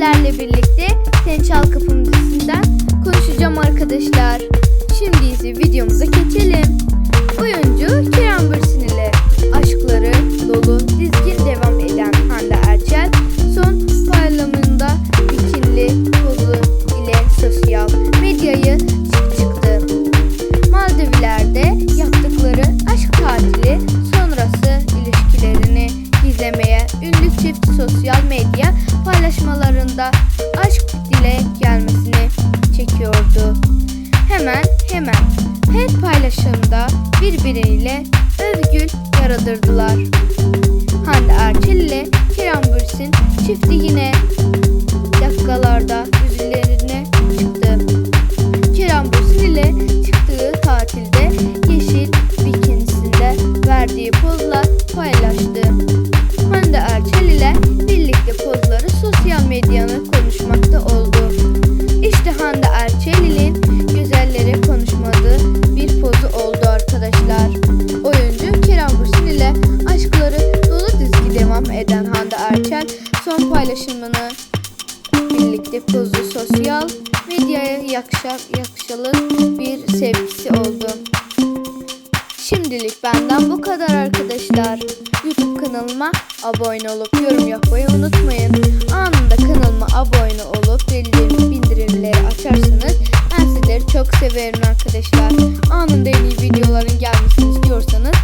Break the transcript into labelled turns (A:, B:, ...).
A: sizlerle birlikte Sen Çal medya paylaşmalarında aşk dile gelmesini çekiyordu. Hemen hemen her paylaşımda birbiriyle övgül yaradırdılar. Hande Erçel ile Kerem Bürsin çifti yine son paylaşımını birlikte pozu sosyal medyaya yakışa, yakışalı bir sevgisi oldu. Şimdilik benden bu kadar arkadaşlar. YouTube kanalıma abone olup yorum yapmayı unutmayın. Anında kanalıma abone olup bildirim, bildirimleri açarsanız ben sizleri çok severim arkadaşlar. Anında en iyi videoların gelmesini istiyorsanız